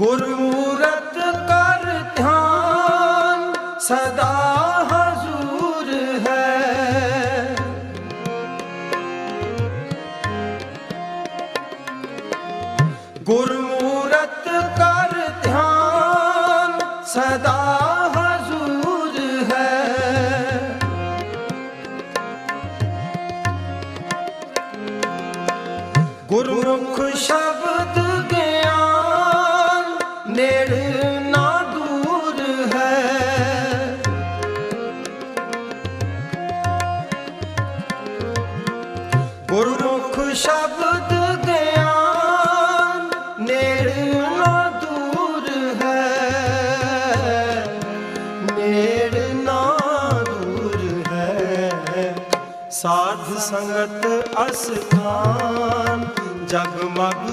ਗੁਰਮੂਰਤ ਕਰ ਧਿਆਨ ਸਦਾ ਹਜ਼ੂਰ ਹੈ। ਗੁਰਮੂਰਤ ਕਰ ਧਿਆਨ ਸਦਾ ਹਜ਼ੂਰ ਹੈ। ਗੁਰਮੁਖ ਸ਼ਬਦ ਨਾ ਦੂਰ ਹੈ। ਗੁਰਮੁਖ ਸ਼ਬਦ ਗਿਆਨ ਨੇੜ ਨਾ ਦੂਰ ਹੈ। ਨੇੜ ਨਾ ਦੂਰ ਹੈ। ਸਾਧ ਸੰਗਤ ਅਸਥਾਨ ਜਗਮਗ